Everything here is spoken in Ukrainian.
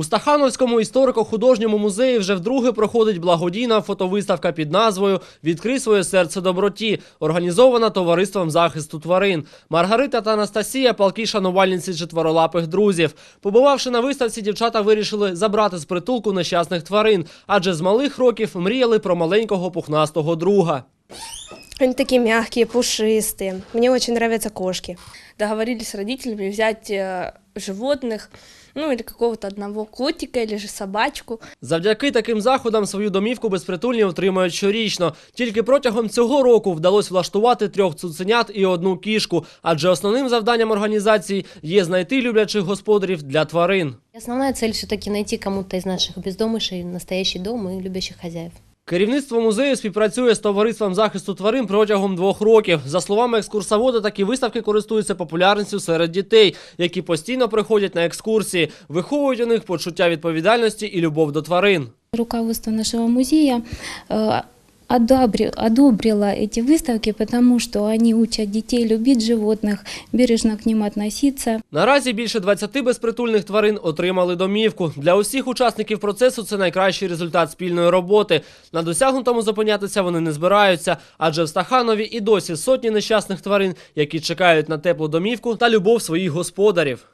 У Стахановському історико-художньому музеї вже вдруге проходить благодійна фотовиставка під назвою Відкрий своє серце доброті, організована товариством захисту тварин. Маргарита та Анастасія палкі шанувальниці четверолапих друзів. Побувавши на виставці, дівчата вирішили забрати з притулку нещасних тварин, адже з малих років мріяли про маленького пухнастого друга. Они такие мягкие, пушистые. Мне очень нравятся кошки. договорились с родителями взять э, животных, ну или какого-то одного котика или же собачку. Завдяки таким заходам свою домівку безпритульні отримають щорічно. Тільки протягом цього року вдалося влаштувати трьох цуценят і одну кішку, адже основним завданням організації є знайти люблячих господарів для тварин. Основная цель все-таки найти кому-то из наших бездомышей настоящий дом и любящих хозяев. Керівництво музею співпрацює з товариством захисту тварин протягом двох років. За словами екскурсовода, такі виставки користуються популярністю серед дітей, які постійно приходять на екскурсії, виховують у них почуття відповідальності і любов до тварин. Руководство нашего музея э, одобри- одобрило эти выставки, потому что они учат детей любить животных, бережно к ним относиться. Наразі більше 20 безпритульних тварин отримали домівку. Для усіх учасників процесу це найкращий результат спільної роботи. На досягнутому зупинятися вони не збираються, адже в Стаханові і досі сотні нещасних тварин, які чекають на теплу домівку та любов своїх господарів.